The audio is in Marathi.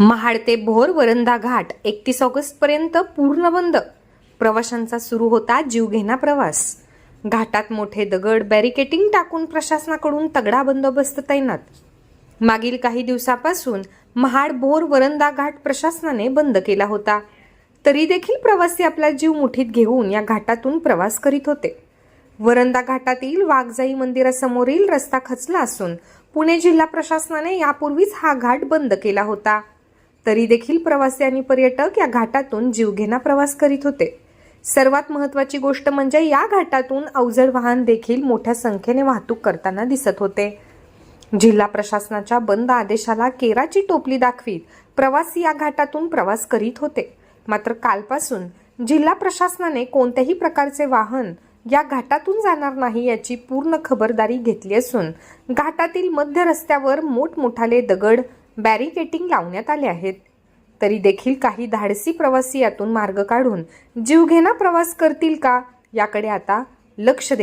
महाड ते भोर वरंदा घाट एकतीस ऑगस्ट पर्यंत पूर्ण बंद. प्रवाशांचा सुरू होता जीवघेणा प्रवास. घाटात मोठे दगड बॅरिकेटिंग टाकून प्रशासनाकडून तगडा बंदोबस्त तैनात. मागील काही दिवसापासून महाड भोर वरंदा घाट प्रशासनाने बंद केला होता. तरी देखील प्रवासी आपला जीव मुठीत घेऊन या घाटातून प्रवास करीत होते. वरंदा घाटातील वाघजाई मंदिरासमोरील रस्ता खचला असून पुणे जिल्हा प्रशासनाने यापूर्वीच हा घाट बंद केला होता. तरी देखील प्रवासी आणि पर्यटक या घाटातून जीवघेणा प्रवास करीत होते. सर्वात महत्वाची गोष्ट म्हणजे या घाटातून अवजड वाहन देखील मोठ्या संख्येने वाहतूक करताना दिसत होते. जिल्हा प्रशासनाच्या बंद आदेशाला केराची टोपली दाखवीत प्रवासी या घाटातून प्रवास करीत होते. मात्र कालपासून जिल्हा प्रशासनाने कोणत्याही प्रकारचे वाहन या घाटातून जाणार नाही याची पूर्ण खबरदारी घेतली असून घाटातील मध्य रस्त्यावर मोठमोठाले दगड बॅरिकेटिंग लावण्यात आले आहेत. तरी देखील काही धाडसी प्रवासी यातून मार्ग काढून जीवघेणा प्रवास करतील का? याकडे आता लक्ष दे